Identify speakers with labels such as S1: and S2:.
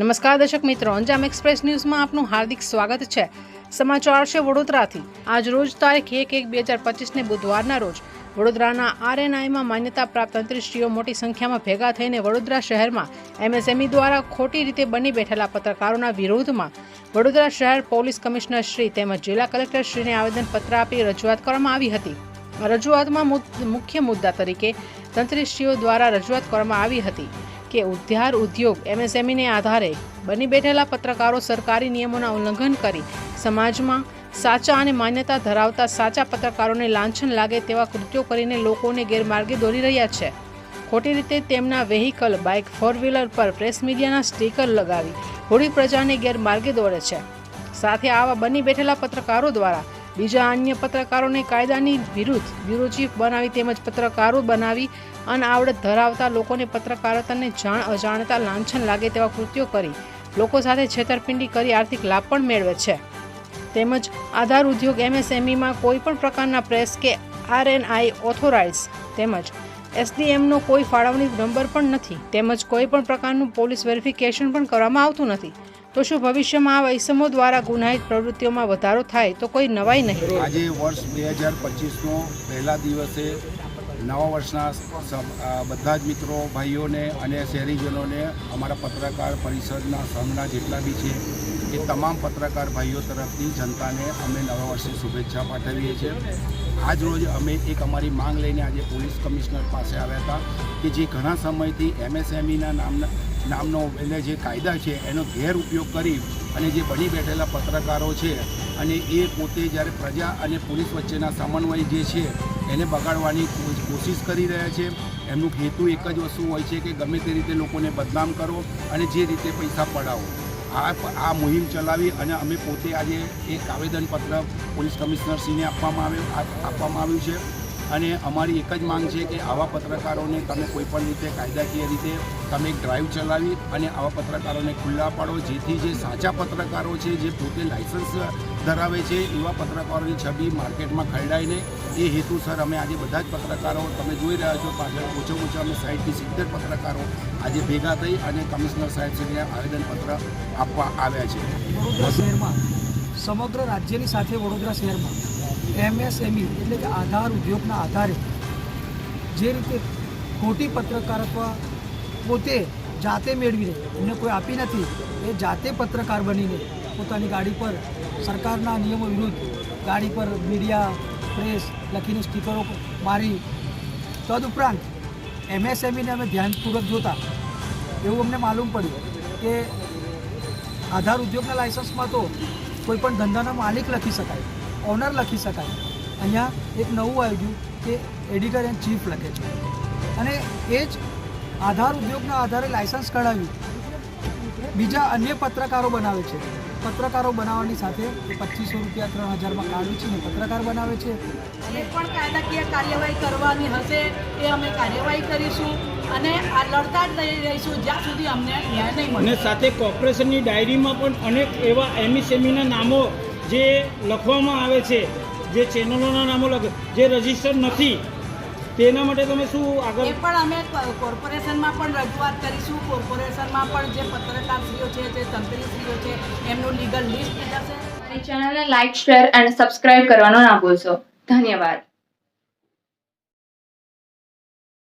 S1: નમસ્કાર દર્શક મિત્રો, અંજામ એક્સપ્રેસ ન્યૂઝમાં આપનું હાર્દિક સ્વાગત છે. સમાચાર છે વડોદરાથી. આજ રોજ તારીખ એક એક બે હજાર પચીસને બુધવારના રોજ, વડોદરાના આરએનઆઈમાં માન્યતા પ્રાપ્ત તંત્રીશ્રીઓ મોટી સંખ્યામાં ભેગા થઈને વડોદરા શહેરમાં એમએસએમઈ દ્વારા ખોટી રીતે બની બેઠેલા પત્રકારોના વિરોધમાં વડોદરા શહેર પોલીસ કમિશનર શ્રી તેમજ જિલ્લા કલેક્ટર શ્રીને આવેદનપત્ર આપી રજૂઆત કરવામાં આવી હતી. રજૂઆતમાં મુખ્ય મુદ્દા તરીકે, તંત્રીશ્રીઓ દ્વારા રજૂઆત કરવામાં આવી હતી. કે ઉદ્યાર ઉદ્યોગ એમએસએમઈને આધારે બની બેઠેલા પત્રકારો સરકારી નિયમોના ઉલ્લંઘન કરી સમાજમાં સાચા અને માન્યતા ધરાવતા સાચા પત્રકારોને લાંછન લાગે તેવા કૃત્યો કરીને લોકોને ગેરમાર્ગે દોરી રહ્યા છે. ખોટી રીતે તેમના વેહિકલ, બાઇક ફોર વ્હીલર પર પ્રેસ મીડિયાના સ્ટીકર લગાવી હોળી પ્રજાને ગેરમાર્ગે દોરે છે. સાથે આવા બની બેઠેલા પત્રકારો દ્વારા બીજા અન્ય પત્રકારોને કાયદાની વિરુદ્ધ બ્યુરો ચીફ બનાવી તેમજ પત્રકારો બનાવી અનઆવડત ધરાવતા લોકોને પત્રકારતાને જાણ અજાણતા લાંછન લાગે તેવા કૃત્યો કરી લોકો સાથે છેતરપિંડી કરી આર્થિક લાભ પણ મેળવે છે. તેમજ આધાર ઉદ્યોગ એમએસએમઈમાં કોઈ પણ પ્રકારના પ્રેસ કે આરએનઆઈ ઓથોરાઇઝ તેમજ એસડીએમનો કોઈ ફાળવણી નંબર પણ નથી તેમજ કોઈ પણ પ્રકારનું પોલીસ વેરિફિકેશન પણ કરવામાં આવતું નથી. તો શું ભવિષ્યમાં આ વૈષમો દ્વારા ગુનાહિત પ્રવૃત્તિઓમાં વધારો થાય તો કોઈ નવાઈ નહીં?
S2: આજે વર્ષ બે હજાર પચીસનો પહેલા દિવસે નવા વર્ષના બધા જ મિત્રો, ભાઈઓને અને શહેરીજનોને અમારા પત્રકાર પરિષદના સંઘના જેટલા બી છે, એ તમામ પત્રકાર ભાઈઓ તરફથી જનતાને અમે નવા વર્ષની શુભેચ્છા પાઠવીએ છીએ. આજ રોજ અમે એક અમારી માંગ લઈને આજે પોલીસ કમિશનર પાસે આવ્યા હતા કે જે ઘણા સમયથી એમએસએમઈના નામના નામનો એટલે જે કાયદા છે એનો ગેરઉપયોગ કરી અને જે બની બેઠેલા પત્રકારો છે અને એ પોતે જ્યારે પ્રજા અને પોલીસ વચ્ચેના સમન્વય જે છે એને બગાડવાની કોશિશ કરી રહ્યા છે. એમનું હેતુ એક જ વસ્તુ હોય છે કે ગમે તે રીતે લોકોને બદનામ કરો અને જે રીતે પૈસા પડાવો. આ આ મુહિમ ચલાવી અને અમે પોતે આજે એક આવેદનપત્ર પોલીસ કમિશનરશ્રીને આપવામાં આવ્યું આપવામાં આવ્યું છે. અને અમારી એક જ માંગ છે કે આવા પત્રકારોને તમે કોઈપણ રીતે કાયદાકીય રીતે તમે એક ડ્રાઈવ ચલાવી અને આવા પત્રકારોને ખુલ્લા પાડો, જેથી જે સાચા પત્રકારો છે, જે પોતે લાયસન્સ ધરાવે છે એવા પત્રકારોની છબી માર્કેટમાં ખરડાઈને. એ હેતુસર અમે આજે બધા જ પત્રકારો, તમે જોઈ રહ્યા છો પાછળ ઓછો ઓછા અમે સાઠથી સિત્તેર પત્રકારો આજે ભેગા થઈ અને કમિશનર સાહેબશ્રીને આવેદનપત્ર આપવા આવ્યા છે.
S3: વડોદરા શહેરમાં, સમગ્ર રાજ્યની સાથે વડોદરા શહેરમાં એમએસએમઈ એટલે કે આધાર ઉદ્યોગના આધારે જે રીતે ખોટી પત્રકારત્વ પોતે જાતે મેળવીને એમને કોઈ આપી નથી, એ જાતે પત્રકાર બનીને પોતાની ગાડી પર સરકારના નિયમો વિરુદ્ધ ગાડી પર મીડિયા, પ્રેસ લખીને સ્ટીકરો મારી. તદઉપરાંત એમએસએમઈને અમે ધ્યાનપૂર્વક જોતા. એવું અમને માલુમ પડ્યું કે આધાર ઉદ્યોગના લાયસન્સમાં તો કોઈપણ ધંધાના માલિક લખી શકાય, ઓનર લખી શકાય. અહીંયા એક નવું આવ્યું કે એડિટર એન્ડ ચીફ લખે છે. અને એ જ આધાર ઉદ્યોગના આધારે લાયસન્સ કઢાવી બીજા અન્ય પત્રકારો બનાવે છે. પત્રકારો બનાવવાની સાથે પચીસો રૂપિયા ત્રણ હજારમાં કાઢી છે ને પત્રકાર બનાવે છે.
S4: જે પણ કાયદાકીય કાર્યવાહી કરવાની હશે એ અમે કાર્યવાહી કરીશું અને આ લડતા જ રહી રહીશું જ્યાં સુધી અમને ન્યાય નહીં મળે.
S5: અને સાથે કોર્પોરેશનની ડાયરીમાં પણ અનેક એવા એમઈસેમીના નામો જે લખવામાં આવે છે જે ચેનલોના નામો લખે જે રજિસ્ટર નથી તેના માટે તમે શું
S4: એ
S5: આગળ
S4: પણ અમે કોર્પોરેશનમાં પણ રજૂઆત કરીશું. કોર્પોરેશનમાં પણ જે પત્રકારશ્રીઓ છે જે તંત્રીશ્રીઓ છે એમનું લીગલ લિસ્ટ જશે
S6: ચેનલને લાઇક શેર અને સબસ્ક્રાઇબ કરવાનો ના ભૂલશો. ધન્યવાદ.